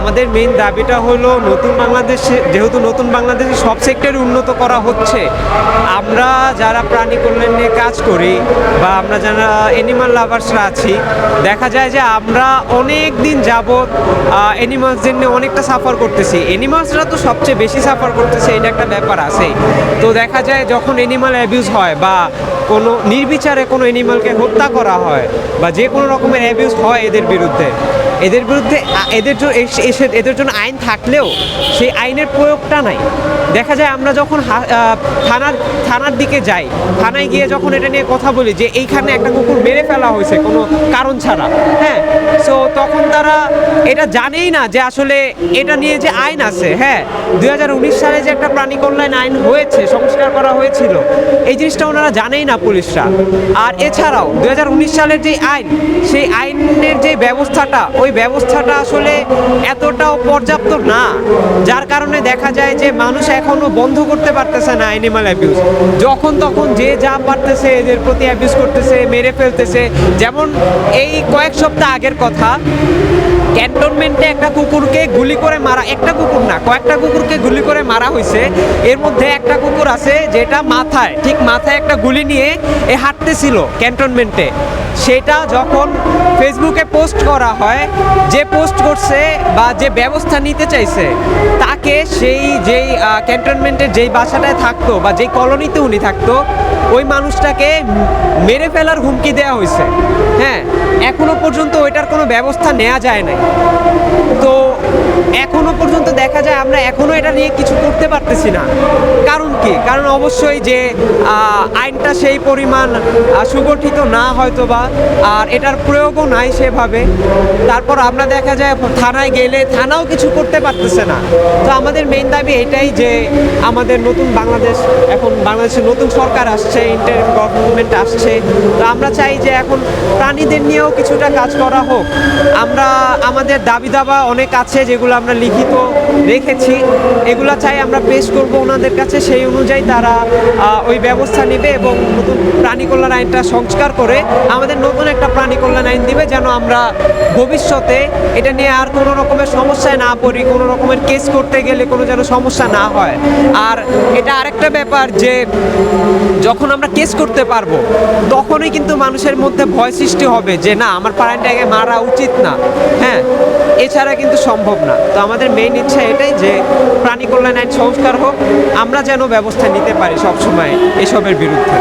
আমাদের মেইন দাবিটা হলো নতুন বাংলাদেশে, যেহেতু নতুন বাংলাদেশে সব সেক্টরে উন্নত করা হচ্ছে, আমরা যারা প্রাণী কল্যাণ নিয়ে কাজ করি বা আমরা যারা অ্যানিমাল লাভার্সরা আছি, দেখা যায় যে আমরা অনেক দিন যাবৎ অ্যানিমালসদের নিয়ে অনেকটা সাফার করতেছি। অ্যানিমালসরা তো সবচেয়ে বেশি সাফার করতেছে, এটা একটা ব্যাপার আছে। তো দেখা যায় যখন অ্যানিমাল অ্যাবিউজ হয় বা কোনো নির্বিচারে কোনো অ্যানিমালকে হত্যা করা হয় বা যে কোনো রকমের অ্যাবিউজ হয় এদের বিরুদ্ধে এদের বিরুদ্ধে এদের এস- এদের জন্য আইন থাকলেও সেই আইনের প্রয়োগটা নাই। দেখা যায় আমরা যখন থানার থানার দিকে যাই, থানায় গিয়ে যখন এটা নিয়ে কথা বলি যে এইখানে একটা কুকুর মেরে ফেলা হয়েছে কোনো কারণ ছাড়া হ্যাঁ? সো তখন তারা এটা জানেই না যে আসলে এটা নিয়ে যে আইন আছে হ্যাঁ দু হাজার উনিশ সালে যে একটা প্রাণী কল্যাণ আইন হয়েছে, সংস্কার করা হয়েছিল, এই জিনিসটা ওনারা জানেই না পুলিশরা। আর এছাড়াও দু হাজার উনিশ সালের যে আইন, সেই আইনের যে ব্যবস্থাটা, ওই ব্যবস্থাটা আসলে এতটাও পর্যাপ্ত না, যার কারণে দেখা যায় যে মানুষ এখনও বন্ধ করতে পারতেছে না অ্যানিমাল অ্যাবিউজ যখন তখন যে যা পারতেছে, এদের প্রতি অ্যাবিউজ করতেছে, মেরে ফেলতেছে, যেমন এই কয়েক সপ্তাহ আগের কথা ক্যান্টনমেন্টে একটা কুকুরকে গুলি করে মারা, একটা কুকুর না, কয়েকটা কুকুরকে গুলি করে মারা হয়েছে এর মধ্যে একটা কুকুর আছে যেটা মাথায়, ঠিক মাথায় একটা গুলি নিয়ে এ হাঁটতেছিল ক্যান্টনমেন্টে। সেটা যখন ফেসবুকে পোস্ট করা হয়, যে পোস্ট করছে বা যে ব্যবস্থা নিতে চাইছে, তাকে সেই যেই ক্যান্টনমেন্টের যেই বাসাটায় থাকতো বা যেই কলোনিতে উনি থাকতো, ওই মানুষটাকে মেরে ফেলার হুমকি দেওয়া হয়েছে। হ্যাঁ এখনও পর্যন্ত ওইটার কোনো ব্যবস্থা নেওয়া যায় নাই। তো এখনও পর্যন্ত দেখা যায় আমরা এখনও এটা নিয়ে কিছু করতে পারতেছি না। কারণ কি? কারণ অবশ্যই যে আইনটা সেই পরিমাণ সুগঠিত না হয়তো বা আর এটার প্রয়োগও নাই সেভাবে। তারপর আমরা দেখা যায় থানায় গেলে থানাও কিছু করতে পারতেছে না। তো আমাদের মেইন দাবি এটাই যে, আমাদের নতুন বাংলাদেশ, এখন বাংলাদেশের নতুন সরকার আসছে ইন্টারিম গভর্নমেন্ট আসছে। তো আমরা চাই যে এখন প্রাণীদের নিয়েও কিছুটা কাজ করা হোক। আমরা, আমাদের দাবি দাবা অনেক আছে যেগুলো আমরা লিখিত রেখেছি। এগুলো চাই আমরা পেশ করব ওনাদের কাছে। সেই অনুযায়ী তারা ওই ব্যবস্থা নেবে এবং নতুন প্রাণী কল্যাণ আইনটা সংস্কার করে আমাদের নতুন একটা প্রাণী কল্যাণ আইন দিবে যেন আমরা ভবিষ্যতে এটা নিয়ে আর কোনো রকমের সমস্যায় না পড়ি, কোনো রকমের কেস করতে গেলে কোনো যেন সমস্যা না হয়। আর এটা আরেকটা ব্যাপার যে, যখন আমরা কেস করতে পারব, তখনই কিন্তু মানুষের মধ্যে ভয় সৃষ্টি হবে যে, না, আমার প্রাণীটাকে মারা উচিত না। হ্যাঁ এছাড়া কিন্তু সম্ভব না। তো আমাদের মেইন ইচ্ছা এটাই যে প্রাণী কল্যাণ আইন সংস্কার হোক, আমরা যেন ব্যবস্থা নিতে পারি সবসময় এসবের বিরুদ্ধে।